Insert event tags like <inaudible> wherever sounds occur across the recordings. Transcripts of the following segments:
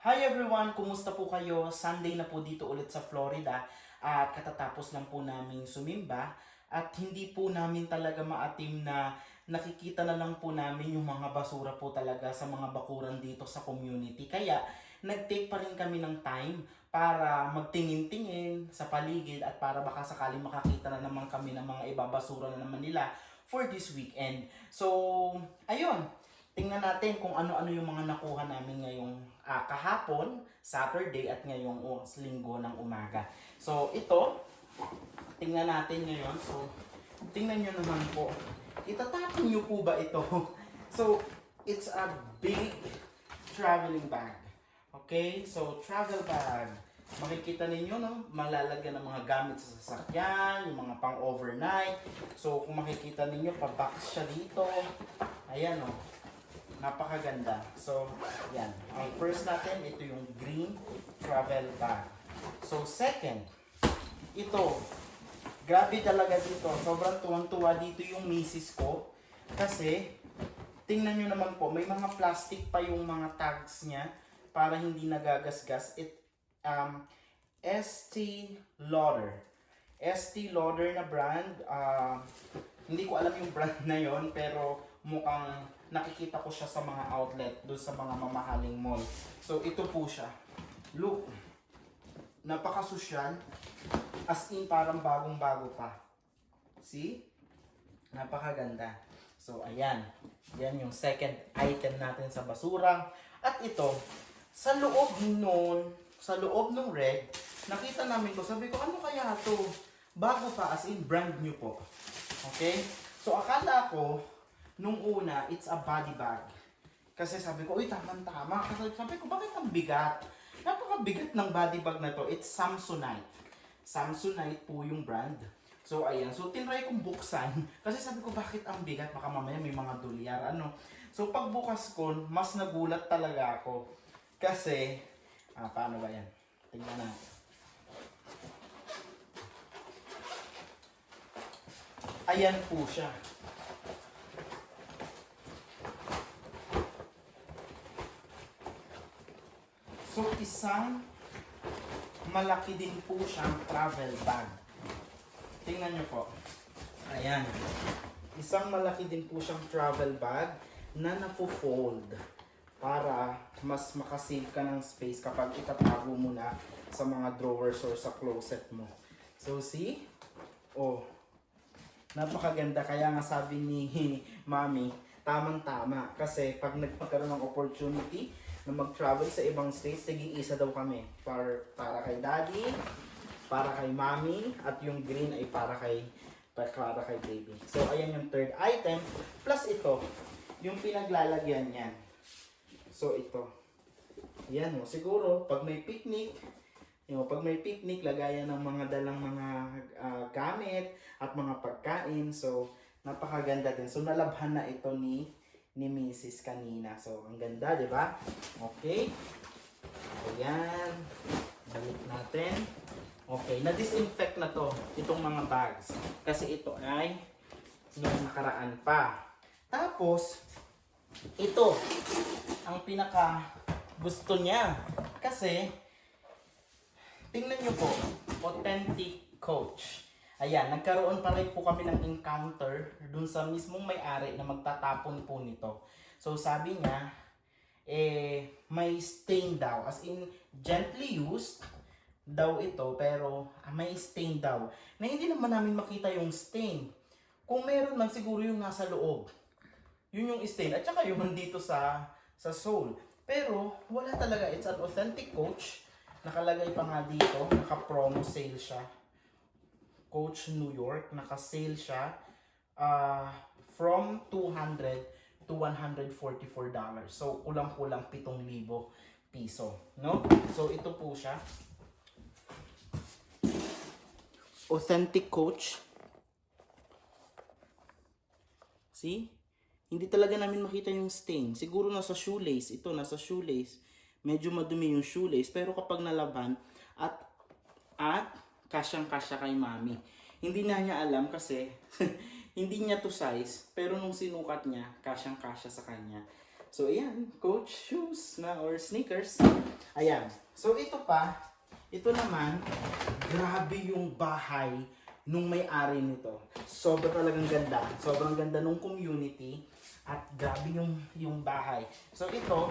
Hi everyone! Kumusta po kayo? Sunday na po dito ulit sa Florida at katatapos lang po naming sumimba at hindi po namin talaga maatim na nakikita na lang po namin yung mga basura po talaga sa mga bakuran dito sa community. Kaya nag-take pa rin kami ng time para magtingin-tingin sa paligid at para baka sakaling makakita na naman kami ng mga ibabasura na naman nila for this weekend. So, ayun, tingnan natin kung ano-ano yung mga nakuha namin ngayong ah, kahapon, Saturday at ngayong uh, linggo ng umaga. So, ito, tingnan natin ngayon. So, tingnan nyo naman po. Itatapon nyo po ba ito? <laughs> So, it's a big traveling bag. Okay? So, travel bag. Makikita ninyo, no? Malalagyan ng mga gamit sa sasakyan, yung mga pang overnight. So, kung makikita ninyo, pa-box siya dito. Ayan, oh. Napakaganda. So, yan. Ang first natin, ito yung green travel bag. So, second, ito. Grabe talaga dito. Sobrang tuwang-tuwa dito yung misis ko. Kasi, tingnan nyo naman po, may mga plastic pa yung mga tags niya para hindi nagagasgas. It, um, ST Lauder. ST Lauder na brand. ah, hindi ko alam yung brand <laughs> na yon pero mukhang nakikita ko siya sa mga outlet, doon sa mga mamahaling mall. So, ito po siya. Look, napakasosyal. As in, parang bagong-bago pa. See? Napakaganda. So, ayan. Yan yung second item natin sa basura. At ito, sa loob nun, sa loob ng red, nakita namin ko, sabi ko, ano kaya to? Bago pa, as in, brand new po. Okay? So, akala ko, nung una, it's a body bag. Kasi sabi ko, uy, tama-tama. Kasi sabi ko, bakit ang bigat? Napakabigat ng body bag na to. It's Samsonite. Samsonite po yung brand. So, ayan. So, tinry kong buksan. <laughs> Kasi sabi ko, bakit ang bigat? Baka mamaya may mga dolyar. Ano? So, pagbukas ko, mas nagulat talaga ako. Kasi, ah, paano ba yan? Tingnan natin. Ayan po siya. So, isang malaki din po siyang travel bag. Tingnan nyo po. Ayan. Isang malaki din po siyang travel bag na napo-fold para mas makasave ka ng space kapag itatago mo na sa mga drawers or sa closet mo. So, see? Oh, napakaganda. Kaya nga sabi ni <laughs> Mami, tamang-tama. Kasi pag nagpagkaroon ng opportunity na mag-travel sa ibang states, nag-iisa daw kami. Para, para kay Daddy, para kay Mami, at yung green ay para kay para kay baby. So, ayan yung third item. Plus ito, yung pinaglalagyan niyan. So, ito. Yan o. Siguro, pag may picnic, yung pag may picnic, lagayan ng mga dalang mga ah, gamit at mga pagkain. So, napakaganda din. So, nalabhan na ito ni ni Mrs. kanina. So, ang ganda, di ba? Okay. Ayan. Balik natin. Okay, na-disinfect na to, itong mga bags. Kasi ito ay yung nakaraan pa. Tapos, ito, ang pinaka gusto niya. Kasi, tingnan nyo po, authentic coach. Ayan, nagkaroon pa rin po kami ng encounter dun sa mismong may-ari na magtatapon po nito. So, sabi niya, eh, may stain daw. As in, gently used daw ito, pero ah, may stain daw. Na hindi naman namin makita yung stain. Kung meron man, siguro yung nasa loob. Yun yung stain. At saka yung <laughs> dito sa, sa sole. Pero, wala talaga. It's an authentic coach. Nakalagay pa nga dito. Naka-promo sale siya. Coach New York. Naka-sale siya. ah, from 200 to 144 dollars. So, kulang-kulang 7,000 piso. No? So, ito po siya. Authentic coach. See? Hindi talaga namin makita yung stain. Siguro nasa shoelace. Ito, nasa shoelace. Medyo madumi yung shoelace. Pero kapag nalaban, at, at, kasyang-kasya kay mami. Hindi na niya alam kasi, <laughs> hindi niya to size. Pero nung sinukat niya, kasyang-kasya sa kanya. So, ayan, coach shoes na or sneakers. Ayan. So, ito pa, ito naman, grabe yung bahay nung may-ari nito. Sobra talagang ganda. Sobrang ganda nung community. At grabe yung, yung bahay. So, ito,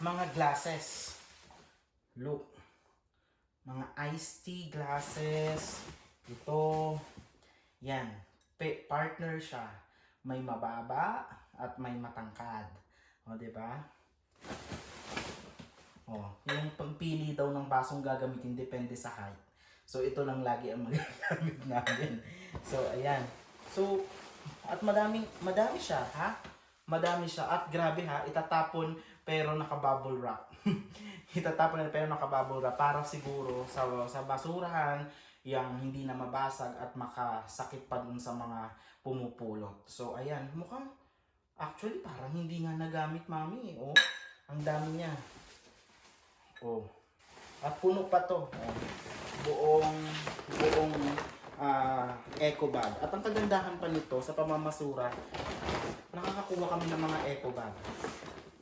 mga glasses. Look. Mga iced tea glasses. Ito. Yan. Pe- partner siya. May mababa at may matangkad. O, di ba? O, yung pagpili daw ng basong gagamitin depende sa height. So, ito lang lagi ang <laughs> magagamit namin. So, ayan. So, at madaming, madami siya, ha? Madami siya. At grabe ha, itatapon pero naka-bubble wrap. <laughs> itatapon na pero naka-bubble wrap para siguro sa, sa basurahan yung hindi na mabasag at makasakit pa dun sa mga pumupulot. So, ayan. Mukhang, actually, parang hindi nga nagamit, mami. Oh, ang dami niya. Oh. At puno pa to. Oh. Buong, buong ah, eco bag. At ang kagandahan pa nito sa pamamasura, nakakakuha kami ng mga eco bag.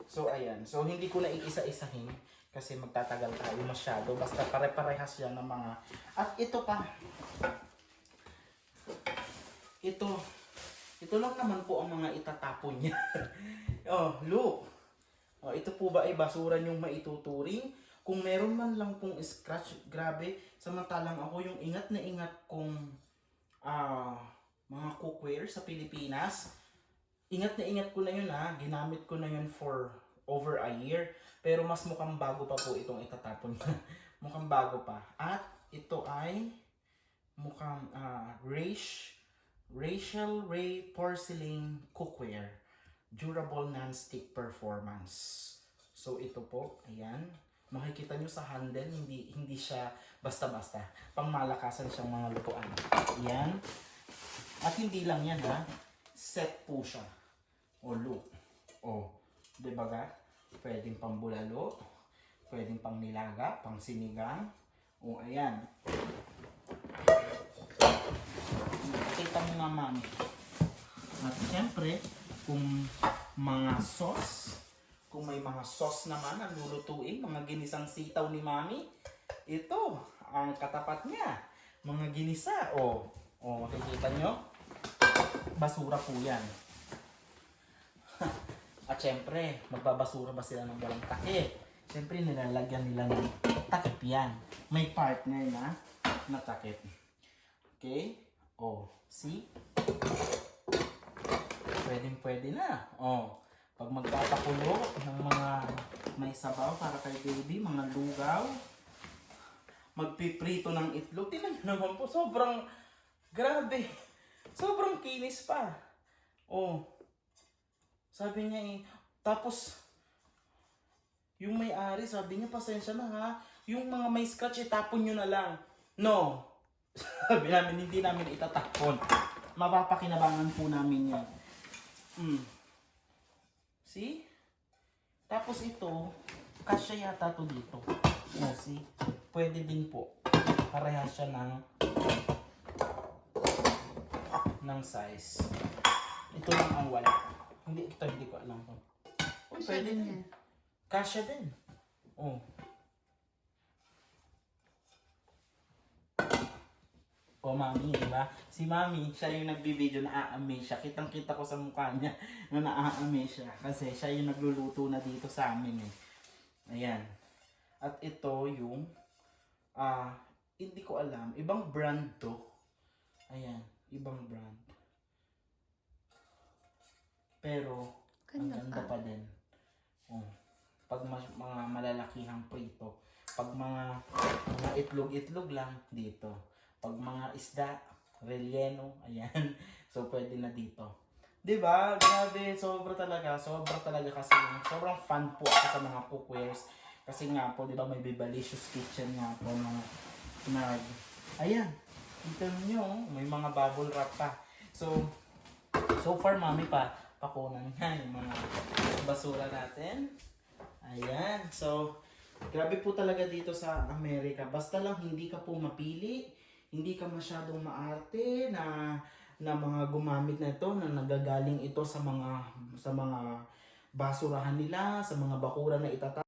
So, ayan. So, hindi ko na iisa-isahin kasi magtatagal tayo masyado. Basta pare-parehas yan ng mga... At ito pa. Ito. Ito lang naman po ang mga itatapon niya. <laughs> oh, look. Oh, ito po ba ay basura yung maituturing? Kung meron man lang pong scratch, grabe. Samantalang ako yung ingat na ingat kong ah mga cookware sa Pilipinas. Ingat na ingat ko na yun ha. Ginamit ko na yun for over a year. Pero mas mukhang bago pa po itong itatapon. <laughs> mukhang bago pa. At ito ay mukhang ah Raish, Rachel Ray Porcelain Cookware. Durable non-stick performance. So ito po, ayan. Makikita nyo sa handle, hindi hindi siya basta-basta. Pangmalakasan siyang mga lutuan. Ayan. At hindi lang yan ha. Set po siya. O look. O. Di ba ga? Pwedeng pang bulalo. Pwedeng pang nilaga, pang sinigang. O ayan. Kita mo nga mami. At syempre, kung mga sauce, kung may mga sauce naman ang lulutuin, mga ginisang sitaw ni mami, ito, ang katapat niya. Mga ginisa, o, o makikita nyo, basura po yan. <laughs> At syempre, magbabasura ba sila ng walang takip? Syempre, nilalagyan nila ng takip yan. May partner na na takip. Okay? O, see? Pwedeng pwede na. O, pag magpapakulo ng mga may sabaw para kay baby, mga lugaw, magpiprito ng itlog. Tingnan nyo naman po, sobrang grabe. Sobrang kinis pa. Oh. Sabi niya eh, tapos yung may-ari, sabi niya, pasensya na ha. Yung mga may scratch, itapon nyo na lang. No. <laughs> sabi namin, hindi namin itatapon. Mapapakinabangan po namin yan. Mm. See? Tapos ito, kasya yata to dito. No, see? Pwede din po. Parehas siya ng ng size. Ito lang ang wala. Hindi, ito hindi ko alam kung. Uy, pwede din. Kasya din. Oh. O mami, di ba? Si mami, siya yung nagbibideo na aame siya. Kitang-kita ko sa mukha niya <laughs> na naaame siya. Kasi siya yung nagluluto na dito sa amin eh. Ayan. At ito yung, ah, hindi ko alam. Ibang brand to. Ayan. Ibang brand. Pero, ang Ganda ganda pa. pa din. Oh. Pag mas, mga malalakihang prito. Pag mga, mga itlog-itlog lang, dito. Pag mga isda, relleno, <laughs> ayan. So, pwede na dito. 'Di ba? Grabe, sobra talaga. Sobra talaga kasi sobrang fun po ako sa mga cookwares. Kasi nga po, 'di ba, may Bibalicious Kitchen nga po mga nag Ayan. Kita niyo, may mga bubble wrap pa. So, so far mami pa pakunan nga yung mga basura natin. Ayan. So, grabe po talaga dito sa Amerika. Basta lang hindi ka po mapili, hindi ka masyadong maarte na na mga gumamit na ito na nagagaling ito sa mga sa mga basurahan nila, sa mga bakura na itatago